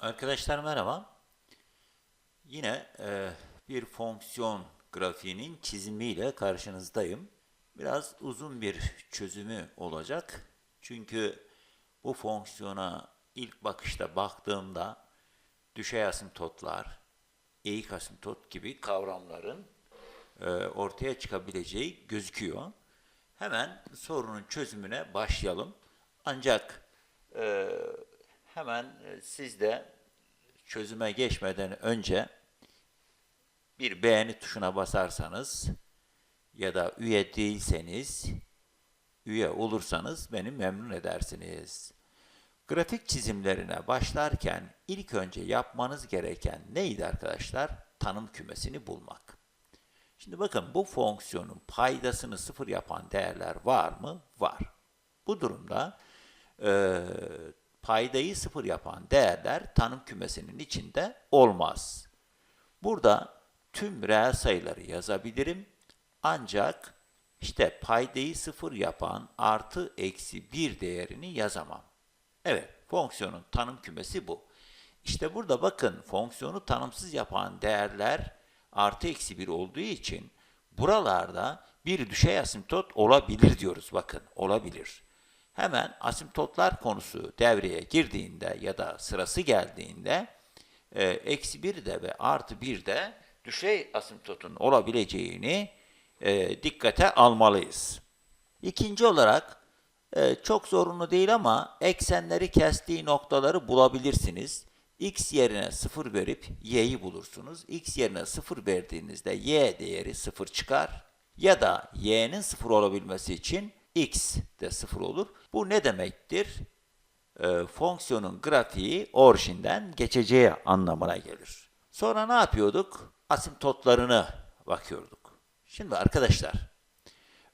Arkadaşlar merhaba. Yine e, bir fonksiyon grafiğinin çizimiyle karşınızdayım. Biraz uzun bir çözümü olacak. Çünkü bu fonksiyona ilk bakışta baktığımda düşey asimtotlar, eğik asimtot gibi kavramların e, ortaya çıkabileceği gözüküyor. Hemen sorunun çözümüne başlayalım. Ancak e, hemen e, siz de çözüme geçmeden önce bir beğeni tuşuna basarsanız ya da üye değilseniz, üye olursanız beni memnun edersiniz. Grafik çizimlerine başlarken ilk önce yapmanız gereken neydi arkadaşlar? Tanım kümesini bulmak. Şimdi bakın bu fonksiyonun paydasını sıfır yapan değerler var mı? Var. Bu durumda e, paydayı sıfır yapan değerler tanım kümesinin içinde olmaz. Burada tüm reel sayıları yazabilirim. Ancak işte paydayı sıfır yapan artı eksi bir değerini yazamam. Evet, fonksiyonun tanım kümesi bu. İşte burada bakın fonksiyonu tanımsız yapan değerler artı eksi bir olduğu için buralarda bir düşey asimtot olabilir diyoruz. Bakın olabilir. Hemen asimtotlar konusu devreye girdiğinde ya da sırası geldiğinde e, eksi bir de ve artı bir de düşey asimtotun olabileceğini e, dikkate almalıyız. İkinci olarak e, çok zorunlu değil ama eksenleri kestiği noktaları bulabilirsiniz. x yerine 0 verip y'yi bulursunuz. x yerine 0 verdiğinizde y değeri 0 çıkar. Ya da y'nin 0 olabilmesi için x de 0 olur. Bu ne demektir? E, fonksiyonun grafiği orijinden geçeceği anlamına gelir. Sonra ne yapıyorduk? Asimtotlarını bakıyorduk. Şimdi arkadaşlar,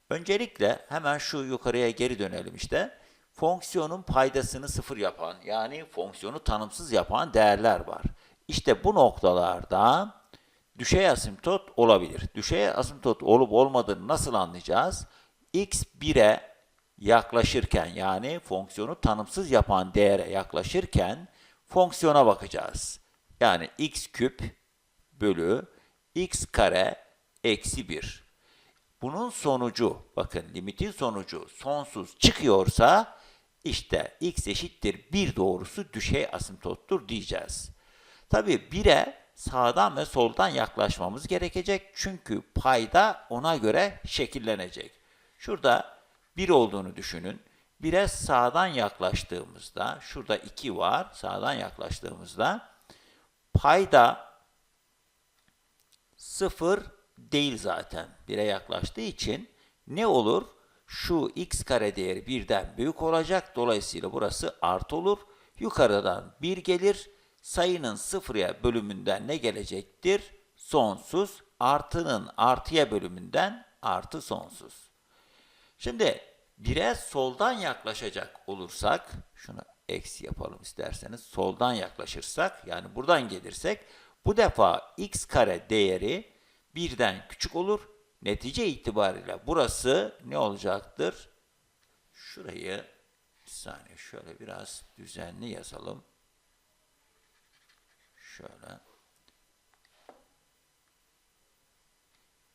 öncelikle hemen şu yukarıya geri dönelim işte. Fonksiyonun paydasını sıfır yapan, yani fonksiyonu tanımsız yapan değerler var. İşte bu noktalarda düşey asimtot olabilir. Düşey asimtot olup olmadığını nasıl anlayacağız? X 1'e yaklaşırken yani fonksiyonu tanımsız yapan değere yaklaşırken fonksiyona bakacağız. Yani x küp bölü x kare eksi 1. Bunun sonucu, bakın limitin sonucu sonsuz çıkıyorsa işte x eşittir 1 doğrusu düşey asimtottur diyeceğiz. Tabi 1'e sağdan ve soldan yaklaşmamız gerekecek çünkü payda ona göre şekillenecek. Şurada 1 olduğunu düşünün. 1'e sağdan yaklaştığımızda, şurada 2 var, sağdan yaklaştığımızda payda 0 değil zaten 1'e yaklaştığı için ne olur? Şu x kare değeri birden büyük olacak. Dolayısıyla burası artı olur. Yukarıdan 1 gelir. Sayının sıfıra bölümünden ne gelecektir? Sonsuz. Artının artıya bölümünden artı sonsuz. Şimdi 1'e soldan yaklaşacak olursak, şunu eksi yapalım isterseniz, soldan yaklaşırsak, yani buradan gelirsek, bu defa x kare değeri birden küçük olur. Netice itibariyle burası ne olacaktır? Şurayı bir saniye şöyle biraz düzenli yazalım. Şöyle.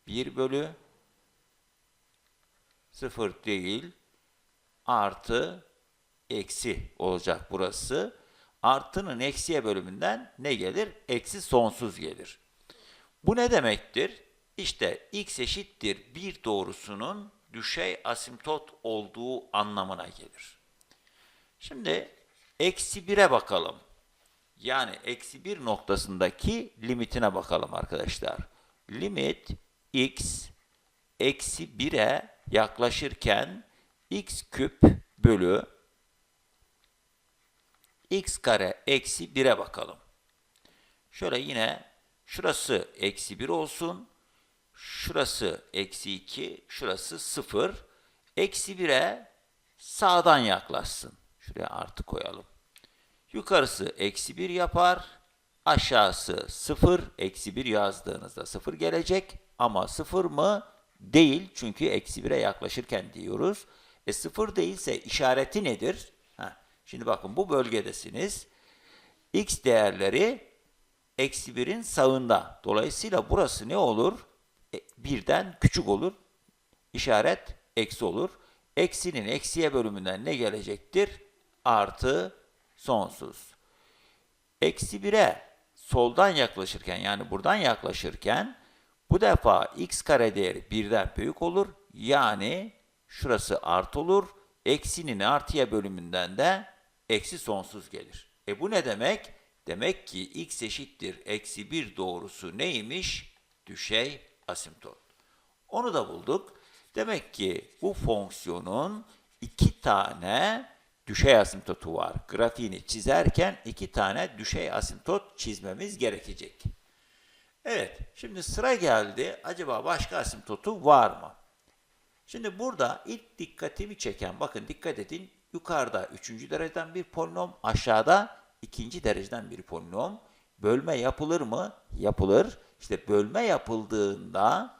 1 bölü 0 değil artı eksi olacak burası. Artının eksiye bölümünden ne gelir? Eksi sonsuz gelir. Bu ne demektir? İşte x eşittir 1 doğrusunun düşey asimtot olduğu anlamına gelir. Şimdi eksi 1'e bakalım. Yani eksi 1 noktasındaki limitine bakalım arkadaşlar. Limit x eksi 1'e yaklaşırken x küp bölü x kare eksi 1'e bakalım. Şöyle yine şurası eksi 1 olsun. Şurası eksi 2, şurası 0. Eksi 1'e sağdan yaklaşsın. Şuraya artı koyalım. Yukarısı eksi 1 yapar. Aşağısı 0. Eksi 1 yazdığınızda 0 gelecek. Ama 0 mı? Değil. Çünkü eksi 1'e yaklaşırken diyoruz. E 0 değilse işareti nedir? Heh. Şimdi bakın bu bölgedesiniz. x değerleri eksi 1'in sağında. Dolayısıyla burası ne olur? E, birden küçük olur. İşaret eksi olur. Eksinin eksiye bölümünden ne gelecektir? Artı sonsuz. Eksi 1'e soldan yaklaşırken yani buradan yaklaşırken bu defa x kare değeri birden büyük olur. Yani şurası artı olur. Eksinin artıya bölümünden de eksi sonsuz gelir. E bu ne demek? Demek ki x eşittir eksi 1 doğrusu neymiş? Düşey asimtot. Onu da bulduk. Demek ki bu fonksiyonun iki tane düşey asimtotu var. Grafiğini çizerken iki tane düşey asimtot çizmemiz gerekecek. Evet, şimdi sıra geldi. Acaba başka asimtotu var mı? Şimdi burada ilk dikkatimi çeken, bakın dikkat edin, yukarıda üçüncü dereceden bir polinom, aşağıda ikinci dereceden bir polinom. Bölme yapılır mı? Yapılır. İşte bölme yapıldığında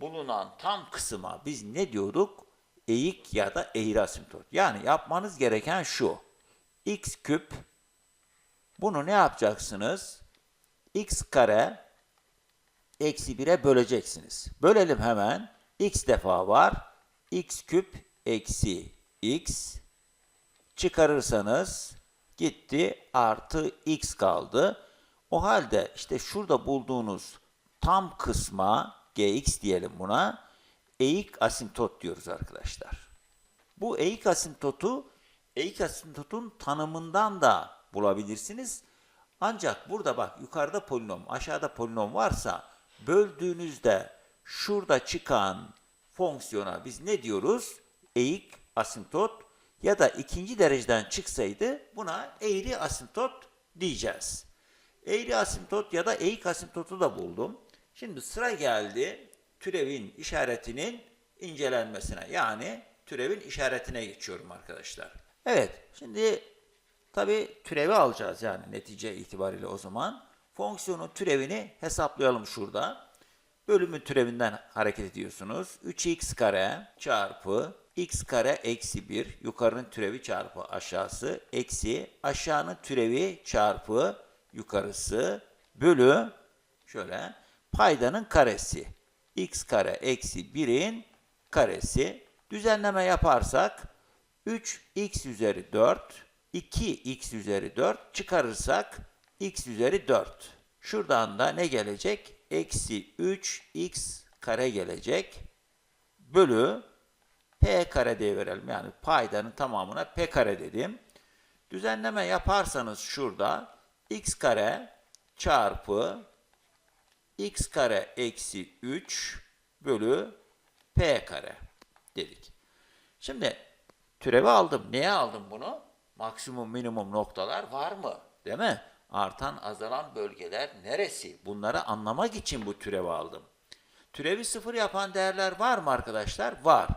bulunan tam kısma biz ne diyorduk? Eğik ya da eğri asimtot. Yani yapmanız gereken şu. x küp bunu ne yapacaksınız? x kare eksi 1'e böleceksiniz. Bölelim hemen. x defa var. x küp eksi x çıkarırsanız gitti artı x kaldı. O halde işte şurada bulduğunuz tam kısma gx diyelim buna eğik asimtot diyoruz arkadaşlar. Bu eğik asimtotu eğik asimtotun tanımından da bulabilirsiniz. Ancak burada bak yukarıda polinom, aşağıda polinom varsa böldüğünüzde şurada çıkan fonksiyona biz ne diyoruz? Eğik asimtot ya da ikinci dereceden çıksaydı buna eğri asimtot diyeceğiz. Eğri asimtot ya da eğik asimtotu da buldum. Şimdi sıra geldi türevin işaretinin incelenmesine. Yani türevin işaretine geçiyorum arkadaşlar. Evet, şimdi tabi türevi alacağız yani netice itibariyle o zaman. Fonksiyonun türevini hesaplayalım şurada. Bölümün türevinden hareket ediyorsunuz. 3x kare çarpı x kare eksi 1 yukarının türevi çarpı aşağısı eksi aşağının türevi çarpı yukarısı bölü şöyle paydanın karesi x kare eksi 1'in karesi düzenleme yaparsak 3x üzeri 4 2x üzeri 4 çıkarırsak x üzeri 4 şuradan da ne gelecek eksi 3x kare gelecek bölü p kare diye verelim. Yani paydanın tamamına p kare dedim. Düzenleme yaparsanız şurada x kare çarpı x kare eksi 3 bölü p kare dedik. Şimdi türevi aldım. Neye aldım bunu? Maksimum minimum noktalar var mı? Değil mi? Artan azalan bölgeler neresi? Bunları anlamak için bu türevi aldım. Türevi sıfır yapan değerler var mı arkadaşlar? Var.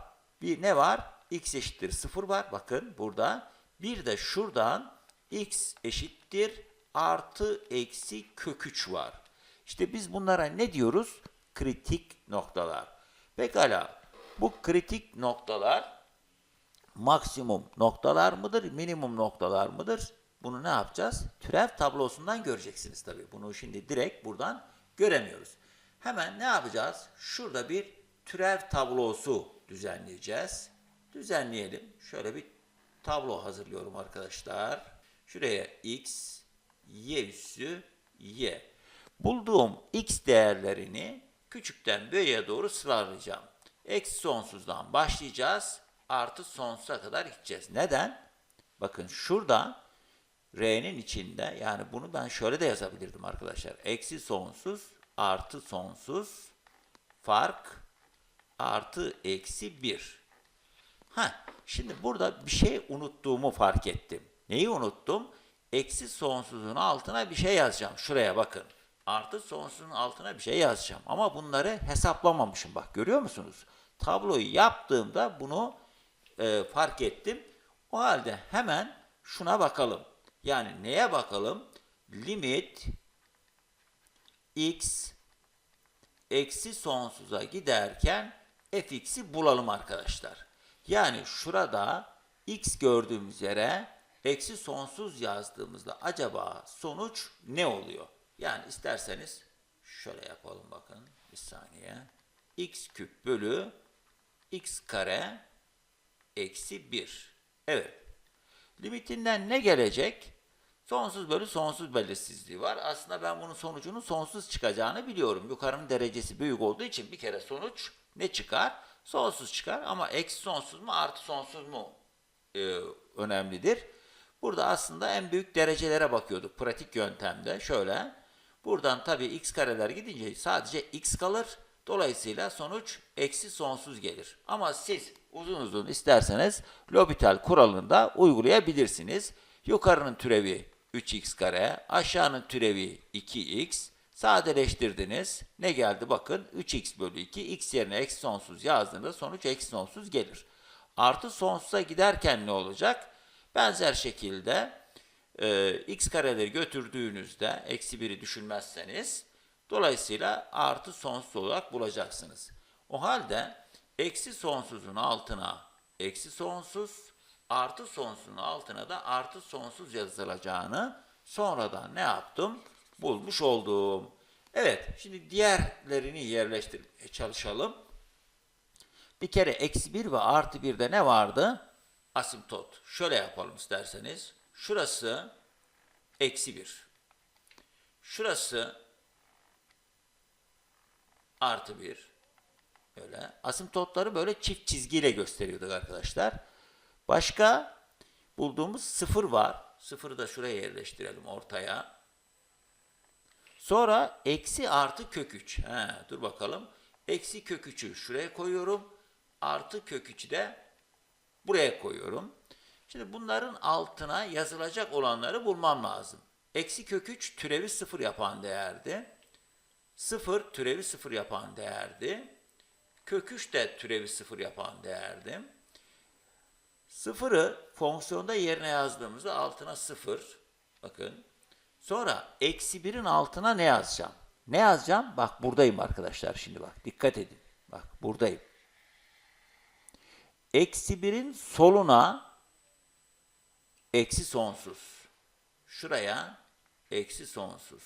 Bir ne var? x eşittir 0 var. Bakın burada. Bir de şuradan x eşittir artı eksi kök 3 var. İşte biz bunlara ne diyoruz? Kritik noktalar. Pekala. Bu kritik noktalar maksimum noktalar mıdır, minimum noktalar mıdır? Bunu ne yapacağız? Türev tablosundan göreceksiniz tabii. Bunu şimdi direkt buradan göremiyoruz. Hemen ne yapacağız? Şurada bir türev tablosu düzenleyeceğiz. Düzenleyelim. Şöyle bir tablo hazırlıyorum arkadaşlar. Şuraya x, y üssü, y. Bulduğum x değerlerini küçükten büyüğe doğru sıralayacağım. Eksi sonsuzdan başlayacağız. Artı sonsuza kadar gideceğiz. Neden? Bakın şurada R'nin içinde yani bunu ben şöyle de yazabilirdim arkadaşlar. Eksi sonsuz artı sonsuz fark artı eksi 1. Ha, şimdi burada bir şey unuttuğumu fark ettim. Neyi unuttum? Eksi sonsuzun altına bir şey yazacağım. Şuraya bakın. Artı sonsuzun altına bir şey yazacağım. Ama bunları hesaplamamışım. Bak görüyor musunuz? Tabloyu yaptığımda bunu e, fark ettim. O halde hemen şuna bakalım. Yani neye bakalım? Limit x eksi sonsuza giderken fx'i bulalım arkadaşlar. Yani şurada x gördüğümüz yere eksi sonsuz yazdığımızda acaba sonuç ne oluyor? Yani isterseniz şöyle yapalım bakın bir saniye. x küp bölü x kare eksi 1. Evet. Limitinden ne gelecek? Sonsuz bölü sonsuz belirsizliği var. Aslında ben bunun sonucunun sonsuz çıkacağını biliyorum. Yukarının derecesi büyük olduğu için bir kere sonuç ne çıkar? Sonsuz çıkar ama eksi sonsuz mu artı sonsuz mu e, önemlidir. Burada aslında en büyük derecelere bakıyorduk pratik yöntemde. Şöyle buradan tabii x kareler gidince sadece x kalır. Dolayısıyla sonuç eksi sonsuz gelir. Ama siz uzun uzun isterseniz L'Hopital kuralını da uygulayabilirsiniz. Yukarının türevi 3x kare, aşağının türevi 2x. Sadeleştirdiniz. Ne geldi bakın 3x bölü 2. x yerine eksi sonsuz yazdığında sonuç eksi sonsuz gelir. Artı sonsuza giderken ne olacak? Benzer şekilde e, x kareleri götürdüğünüzde eksi 1'i düşünmezseniz dolayısıyla artı sonsuz olarak bulacaksınız. O halde eksi sonsuzun altına eksi sonsuz artı sonsuzun altına da artı sonsuz yazılacağını sonradan ne yaptım? Bulmuş oldum. Evet şimdi diğerlerini yerleştirmeye çalışalım. Bir kere eksi 1 ve artı 1'de ne vardı? Asimtot. Şöyle yapalım isterseniz. Şurası eksi 1. Şurası artı 1. Böyle. Asimtotları böyle çift çizgiyle gösteriyorduk arkadaşlar. Başka bulduğumuz sıfır var. Sıfırı da şuraya yerleştirelim ortaya. Sonra eksi artı kök 3. He, dur bakalım. Eksi kök 3'ü şuraya koyuyorum. Artı kök 3'ü de buraya koyuyorum. Şimdi bunların altına yazılacak olanları bulmam lazım. Eksi kök 3 türevi 0 yapan değerdi. 0 türevi 0 yapan değerdi. Kök 3 de türevi 0 yapan değerdi. Sıfırı fonksiyonda yerine yazdığımızda altına 0. Bakın. Sonra eksi 1'in altına ne yazacağım? Ne yazacağım? Bak buradayım arkadaşlar şimdi bak. Dikkat edin. Bak buradayım. Eksi 1'in soluna eksi sonsuz. Şuraya eksi sonsuz.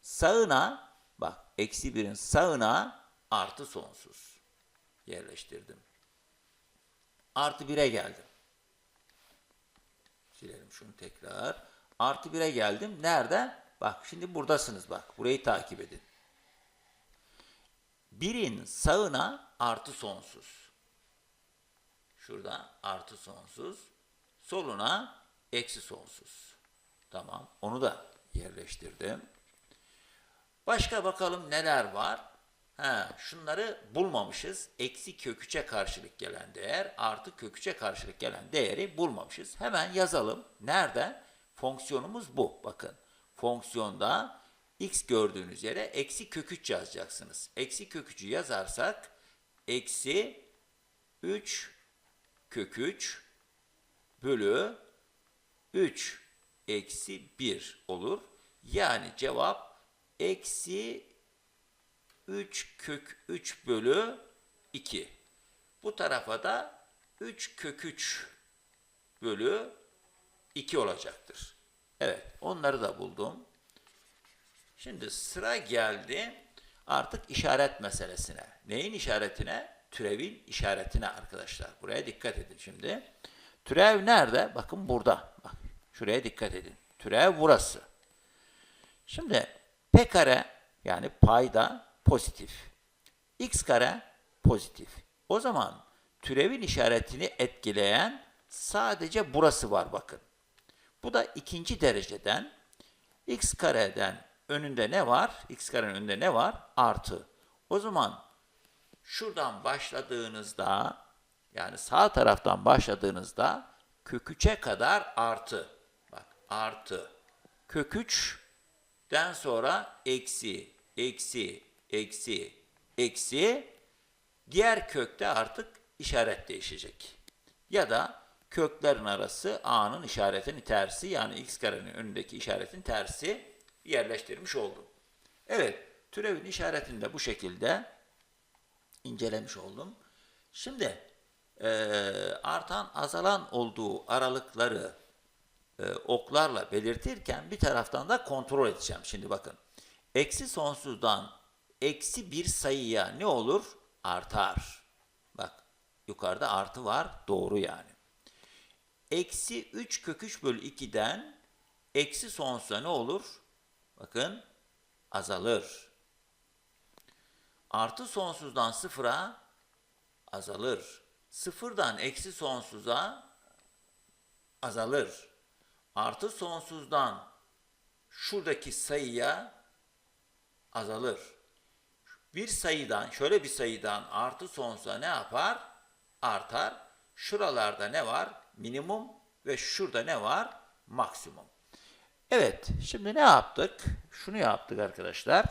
Sağına bak eksi 1'in sağına artı sonsuz. Yerleştirdim. Artı 1'e geldim. Silelim şunu tekrar. Artı 1'e geldim. Nerede? Bak şimdi buradasınız bak. Burayı takip edin. 1'in sağına artı sonsuz. Şurada artı sonsuz. Soluna eksi sonsuz. Tamam. Onu da yerleştirdim. Başka bakalım neler var. Ha, şunları bulmamışız. Eksi köküçe karşılık gelen değer artı köküçe karşılık gelen değeri bulmamışız. Hemen yazalım. Nerede? Fonksiyonumuz bu. Bakın. Fonksiyonda x gördüğünüz yere eksi köküç yazacaksınız. Eksi kökücü yazarsak eksi 3 kök 3 bölü 3 eksi 1 olur. Yani cevap eksi 3 kök 3 bölü 2. Bu tarafa da 3 kök 3 bölü 2 olacaktır. Evet onları da buldum. Şimdi sıra geldi artık işaret meselesine. Neyin işaretine? Türevin işaretine arkadaşlar. Buraya dikkat edin şimdi. Türev nerede? Bakın burada. Bak, şuraya dikkat edin. Türev burası. Şimdi p kare yani payda pozitif. x kare pozitif. O zaman türevin işaretini etkileyen sadece burası var bakın. Bu da ikinci dereceden x kareden önünde ne var? x karenin önünde ne var? Artı. O zaman şuradan başladığınızda yani sağ taraftan başladığınızda kök 3'e kadar artı. Bak artı. Kök 3'den sonra eksi, eksi, eksi, eksi. Diğer kökte artık işaret değişecek. Ya da köklerin arası a'nın işaretinin tersi yani x karenin önündeki işaretin tersi yerleştirmiş oldum. Evet, türevin işaretini de bu şekilde incelemiş oldum. Şimdi e, artan azalan olduğu aralıkları e, oklarla belirtirken bir taraftan da kontrol edeceğim. Şimdi bakın. Eksi sonsuzdan eksi bir sayıya ne olur? Artar. Bak yukarıda artı var. Doğru yani. Eksi 3 kök 3 bölü 2'den eksi sonsuza ne olur? Bakın azalır. Artı sonsuzdan sıfıra azalır. Sıfırdan eksi sonsuza azalır. Artı sonsuzdan şuradaki sayıya azalır. Bir sayıdan, şöyle bir sayıdan artı sonsuza ne yapar? Artar. Şuralarda ne var? Minimum ve şurada ne var? Maksimum. Evet, şimdi ne yaptık? Şunu yaptık arkadaşlar.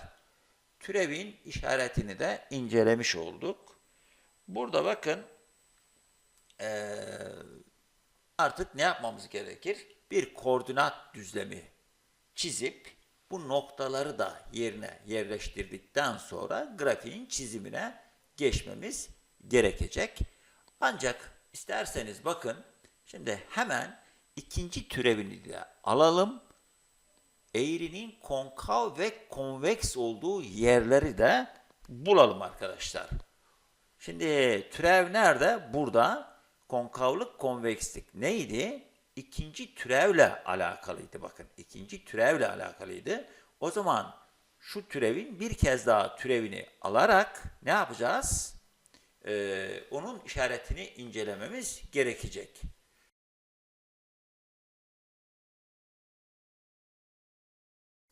Türevin işaretini de incelemiş olduk. Burada bakın artık ne yapmamız gerekir? Bir koordinat düzlemi çizip bu noktaları da yerine yerleştirdikten sonra grafiğin çizimine geçmemiz gerekecek. Ancak isterseniz bakın şimdi hemen ikinci türevini de alalım. Eğrinin konkav ve konveks olduğu yerleri de bulalım arkadaşlar. Şimdi türev nerede? Burada. Konkavlık, konvekslik neydi? İkinci türevle alakalıydı bakın. İkinci türevle alakalıydı. O zaman şu türevin bir kez daha türevini alarak ne yapacağız? Ee, onun işaretini incelememiz gerekecek.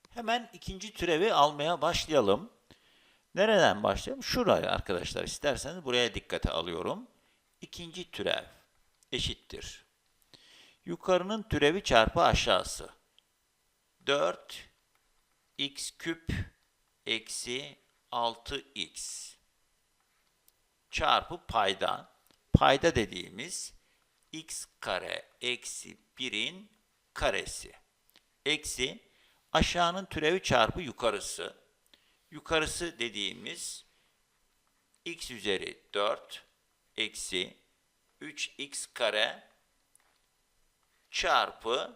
Hemen ikinci türevi almaya başlayalım. Nereden başlayalım? Şuraya arkadaşlar isterseniz buraya dikkate alıyorum. İkinci türev eşittir. Yukarının türevi çarpı aşağısı. 4 x küp eksi 6x çarpı payda. Payda dediğimiz x kare eksi 1'in karesi. Eksi aşağının türevi çarpı yukarısı. Yukarısı dediğimiz x üzeri 4 eksi 3x kare çarpı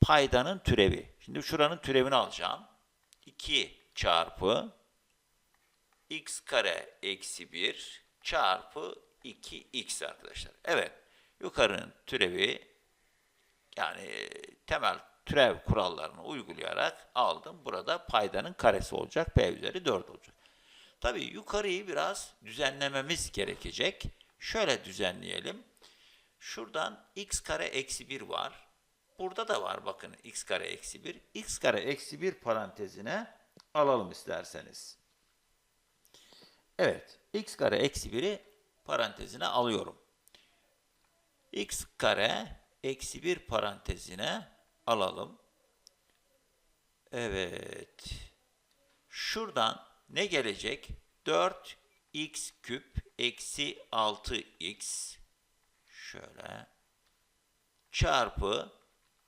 paydanın türevi. Şimdi şuranın türevini alacağım. 2 çarpı x kare eksi 1 çarpı 2x arkadaşlar. Evet. Yukarının türevi yani temel türev kurallarını uygulayarak aldım. Burada paydanın karesi olacak. P üzeri 4 olacak. Tabii yukarıyı biraz düzenlememiz gerekecek. Şöyle düzenleyelim. Şuradan x kare eksi 1 var. Burada da var bakın x kare eksi 1. x kare eksi 1 parantezine alalım isterseniz. Evet. x kare eksi 1'i parantezine alıyorum. x kare eksi 1 parantezine alalım. Evet. Şuradan ne gelecek? 4x küp eksi 6x şöyle çarpı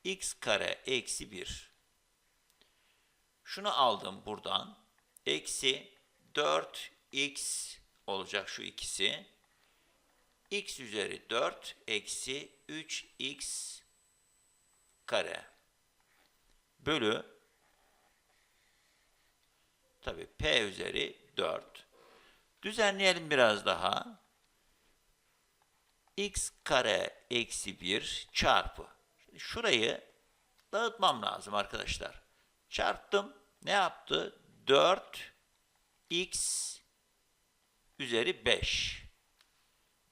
x kare eksi 1. Şunu aldım buradan. Eksi 4x olacak şu ikisi. x üzeri 4 eksi 3x kare bölü tabi p üzeri 4. Düzenleyelim biraz daha. X kare eksi 1 çarpı. Şurayı dağıtmam lazım arkadaşlar. Çarptım. Ne yaptı? 4 x üzeri 5.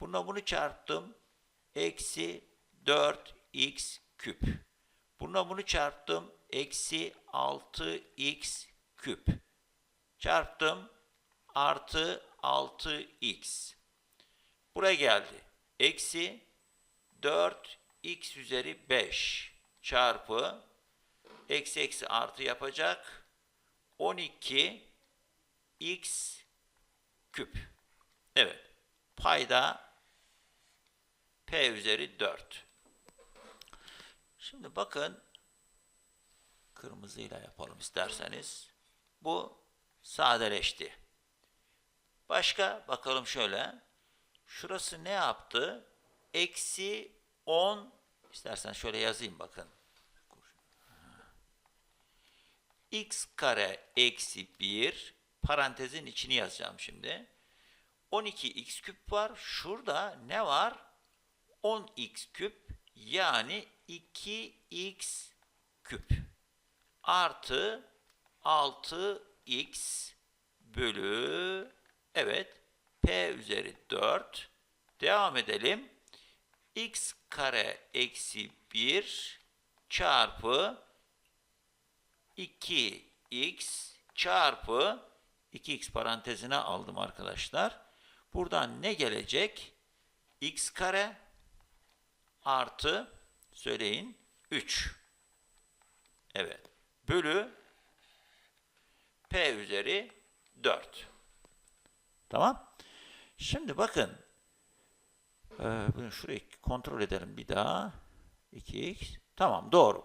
Buna bunu çarptım. Eksi 4x küp. Buna bunu çarptım. Eksi 6x küp. Çarptım. Artı 6x. Buraya geldi. Eksi 4x üzeri 5 çarpı eksi eksi artı yapacak. 12 x küp. Evet. Payda p üzeri 4. Şimdi bakın kırmızıyla yapalım isterseniz. Bu sadeleşti. Başka bakalım şöyle. Şurası ne yaptı? Eksi 10 istersen şöyle yazayım bakın. x kare eksi 1 parantezin içini yazacağım şimdi. 12x küp var. Şurada ne var? 10x küp yani 2x küp artı 6x bölü evet p üzeri 4 devam edelim. x kare eksi 1 çarpı 2x çarpı 2x parantezine aldım arkadaşlar. Buradan ne gelecek? x kare artı söyleyin 3. Evet. Bölü p üzeri 4. Tamam. Şimdi bakın. Ee, bunu şurayı kontrol edelim bir daha. 2x. Tamam doğru.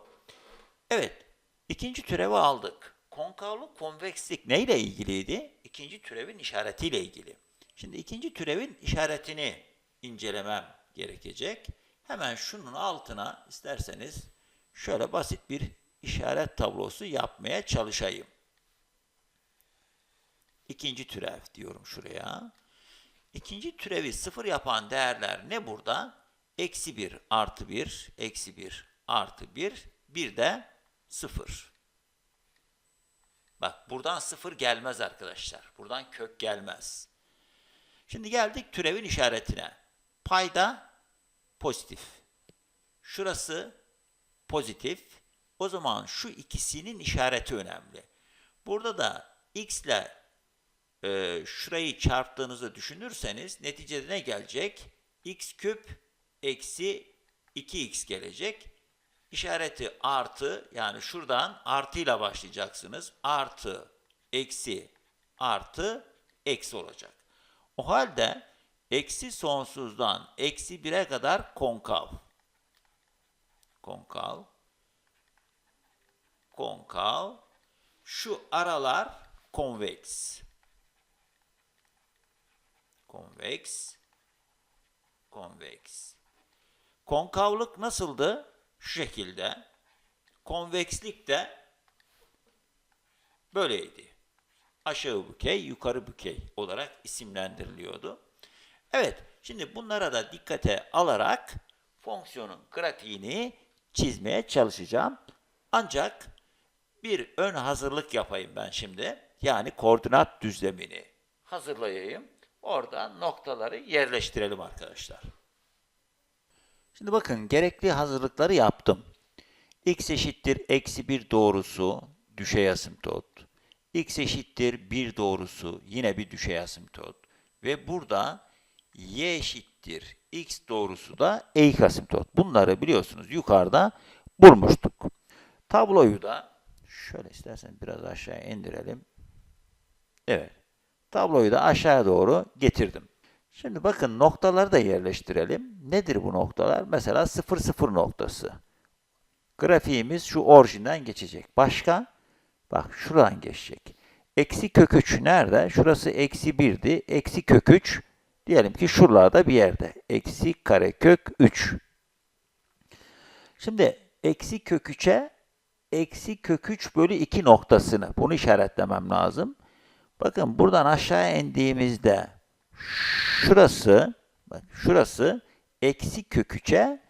Evet. ikinci türevi aldık. Konkavlık konvekslik neyle ilgiliydi? İkinci türevin işaretiyle ilgili. Şimdi ikinci türevin işaretini incelemem gerekecek. Hemen şunun altına isterseniz şöyle basit bir işaret tablosu yapmaya çalışayım. İkinci türev diyorum şuraya. İkinci türevi sıfır yapan değerler ne burada? Eksi 1 artı 1, eksi 1 artı 1, bir de 0. Bak buradan 0 gelmez arkadaşlar. Buradan kök gelmez. Şimdi geldik türevin işaretine. Payda pozitif. Şurası pozitif. O zaman şu ikisinin işareti önemli. Burada da x ile e, şurayı çarptığınızı düşünürseniz neticede ne gelecek? x küp eksi 2x gelecek. İşareti artı yani şuradan artıyla başlayacaksınız. Artı, eksi, artı, eksi olacak. O halde eksi sonsuzdan eksi 1'e kadar konkav. Konkav. Konkav. Şu aralar konveks. Konveks. Konveks. Konkavlık nasıldı? Şu şekilde. Konvekslik de böyleydi. Aşağı bükey, yukarı bükey olarak isimlendiriliyordu. Evet, şimdi bunlara da dikkate alarak fonksiyonun grafiğini çizmeye çalışacağım. Ancak bir ön hazırlık yapayım ben şimdi. Yani koordinat düzlemini hazırlayayım. Oradan noktaları yerleştirelim arkadaşlar. Şimdi bakın gerekli hazırlıkları yaptım. x eşittir eksi 1 doğrusu düşey asimtot. x eşittir 1 doğrusu yine bir düşey asimtot. Ve burada y eşittir x doğrusu da eğik asimtot. Bunları biliyorsunuz yukarıda bulmuştuk. Tabloyu da şöyle istersen biraz aşağıya indirelim. Evet. Tabloyu da aşağıya doğru getirdim. Şimdi bakın noktaları da yerleştirelim. Nedir bu noktalar? Mesela 0 0 noktası. Grafiğimiz şu orijinden geçecek. Başka? Bak şuradan geçecek. Eksi kök 3 nerede? Şurası eksi 1'di. Eksi kök 3 diyelim ki şuralarda bir yerde. Eksi kare kök 3. Şimdi eksi kök 3'e eksi kök 3 bölü 2 noktasını bunu işaretlemem lazım. Bakın buradan aşağı indiğimizde şurası bak şurası eksi kök 3'e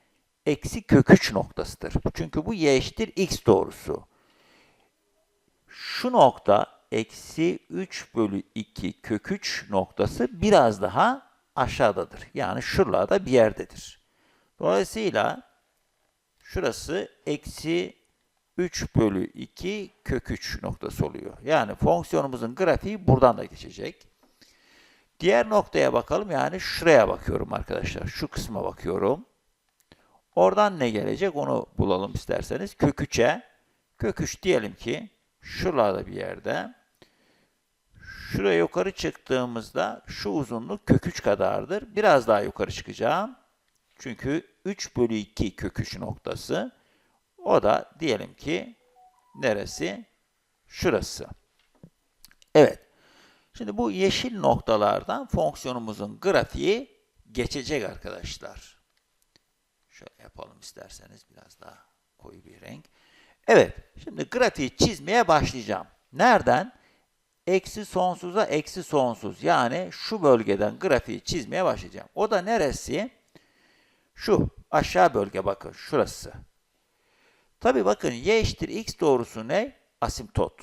eksi kök 3 noktasıdır. Çünkü bu y eşittir x doğrusu. Şu nokta eksi 3 bölü 2 kök 3 noktası biraz daha aşağıdadır. Yani şuralarda bir yerdedir. Dolayısıyla şurası eksi 3 bölü 2 kök 3 noktası oluyor. Yani fonksiyonumuzun grafiği buradan da geçecek. Diğer noktaya bakalım. Yani şuraya bakıyorum arkadaşlar. Şu kısma bakıyorum. Oradan ne gelecek onu bulalım isterseniz. Kök 3'e kök 3 diyelim ki şuralarda bir yerde. Şuraya yukarı çıktığımızda şu uzunluk kök 3 kadardır. Biraz daha yukarı çıkacağım. Çünkü 3 bölü 2 kök 3 noktası. O da diyelim ki neresi? Şurası. Evet. Şimdi bu yeşil noktalardan fonksiyonumuzun grafiği geçecek arkadaşlar. Şöyle yapalım isterseniz biraz daha koyu bir renk. Evet, şimdi grafiği çizmeye başlayacağım. Nereden? Eksi sonsuza eksi sonsuz. Yani şu bölgeden grafiği çizmeye başlayacağım. O da neresi? Şu aşağı bölge bakın şurası. Tabi bakın y eşittir x doğrusu ne? Asimtot.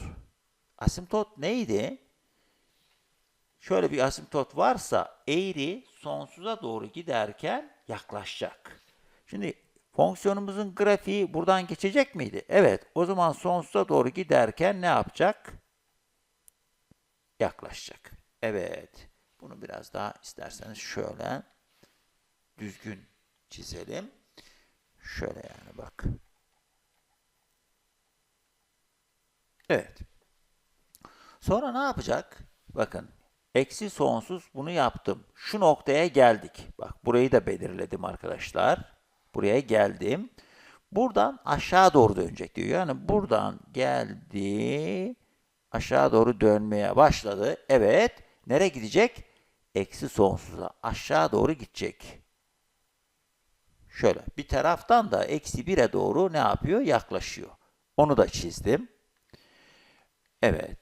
Asimtot neydi? Şöyle bir asimtot varsa eğri sonsuza doğru giderken yaklaşacak. Şimdi fonksiyonumuzun grafiği buradan geçecek miydi? Evet. O zaman sonsuza doğru giderken ne yapacak? Yaklaşacak. Evet. Bunu biraz daha isterseniz şöyle düzgün çizelim. Şöyle yani bak. Evet. Sonra ne yapacak? Bakın. Eksi sonsuz bunu yaptım. Şu noktaya geldik. Bak burayı da belirledim arkadaşlar. Buraya geldim. Buradan aşağı doğru dönecek diyor. Yani buradan geldi. Aşağı doğru dönmeye başladı. Evet. Nereye gidecek? Eksi sonsuza. Aşağı doğru gidecek. Şöyle bir taraftan da eksi 1'e doğru ne yapıyor? Yaklaşıyor. Onu da çizdim. Evet.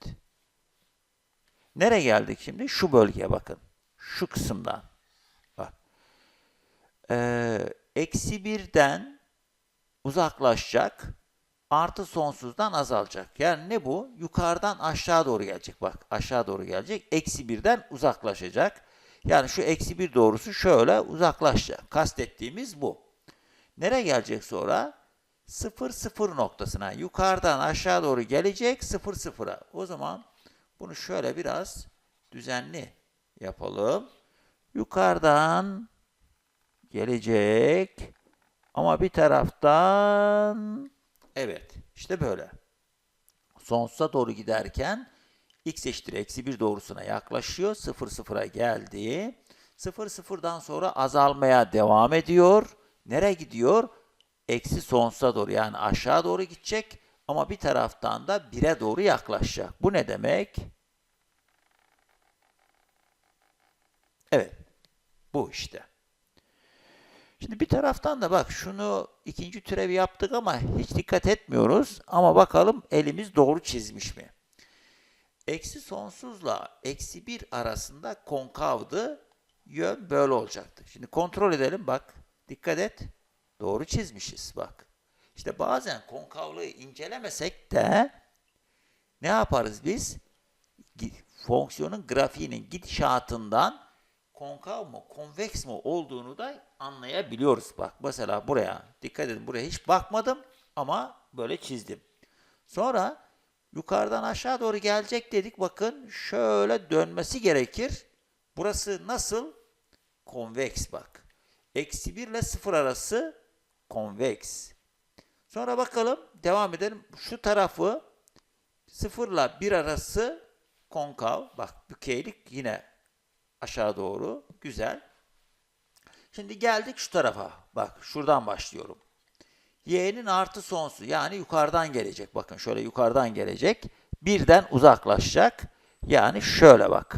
Nereye geldik şimdi? Şu bölgeye bakın. Şu kısımdan. Bak. Ee, eksi birden uzaklaşacak. Artı sonsuzdan azalacak. Yani ne bu? Yukarıdan aşağı doğru gelecek. Bak aşağı doğru gelecek. Eksi birden uzaklaşacak. Yani şu eksi bir doğrusu şöyle uzaklaşacak. Kastettiğimiz bu. Nereye gelecek sonra? 0 0 noktasına. Yukarıdan aşağı doğru gelecek 0 0'a. O zaman bunu şöyle biraz düzenli yapalım. Yukarıdan gelecek ama bir taraftan evet işte böyle. Sonsuza doğru giderken x eşittir eksi 1 doğrusuna yaklaşıyor. 0 0'a geldi. 0 0'dan sonra azalmaya devam ediyor. Nereye gidiyor? Eksi sonsuza doğru yani aşağı doğru gidecek ama bir taraftan da 1'e doğru yaklaşacak. Bu ne demek? Evet. Bu işte. Şimdi bir taraftan da bak şunu ikinci türevi yaptık ama hiç dikkat etmiyoruz. Ama bakalım elimiz doğru çizmiş mi? Eksi sonsuzla eksi 1 arasında konkavdı. Yön böyle olacaktı. Şimdi kontrol edelim bak. Dikkat et. Doğru çizmişiz bak. İşte bazen konkavlığı incelemesek de ne yaparız biz? Fonksiyonun grafiğinin gidişatından konkav mı, konveks mi olduğunu da anlayabiliyoruz. Bak mesela buraya, dikkat edin buraya hiç bakmadım ama böyle çizdim. Sonra yukarıdan aşağı doğru gelecek dedik. Bakın şöyle dönmesi gerekir. Burası nasıl? Konveks bak. Eksi 1 ile 0 arası konveks. Sonra bakalım devam edelim. Şu tarafı 0 ile 1 arası konkav. Bak bükeylik yine aşağı doğru. Güzel. Şimdi geldik şu tarafa. Bak şuradan başlıyorum. Y'nin artı sonsu yani yukarıdan gelecek. Bakın şöyle yukarıdan gelecek. Birden uzaklaşacak. Yani şöyle bak.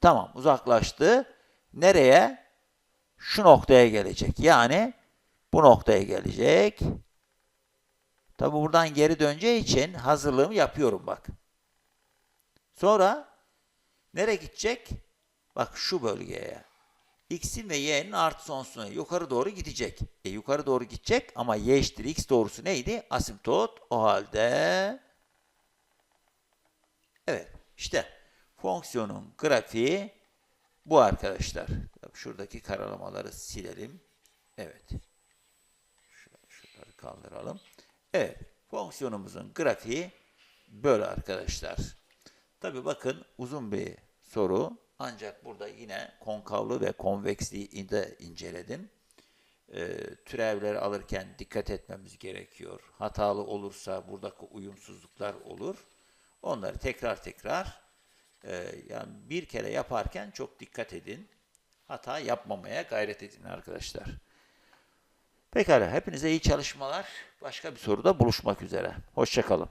Tamam uzaklaştı. Nereye? Şu noktaya gelecek. Yani bu noktaya gelecek. Tabi buradan geri döneceği için hazırlığımı yapıyorum bak. Sonra nereye gidecek? Bak şu bölgeye. X'in ve Y'nin artı sonsuzuna yukarı doğru gidecek. E yukarı doğru gidecek ama Y eşittir X doğrusu neydi? Asimtot. O halde evet işte fonksiyonun grafiği bu arkadaşlar. Şuradaki karalamaları silelim. Evet kaldıralım. Evet, fonksiyonumuzun grafiği böyle arkadaşlar. Tabi bakın uzun bir soru. Ancak burada yine konkavlı ve konveksliği de inceledim. Ee, türevleri alırken dikkat etmemiz gerekiyor. Hatalı olursa buradaki uyumsuzluklar olur. Onları tekrar tekrar e, yani bir kere yaparken çok dikkat edin. Hata yapmamaya gayret edin arkadaşlar. Pekala hepinize iyi çalışmalar. Başka bir soruda buluşmak üzere. Hoşçakalın.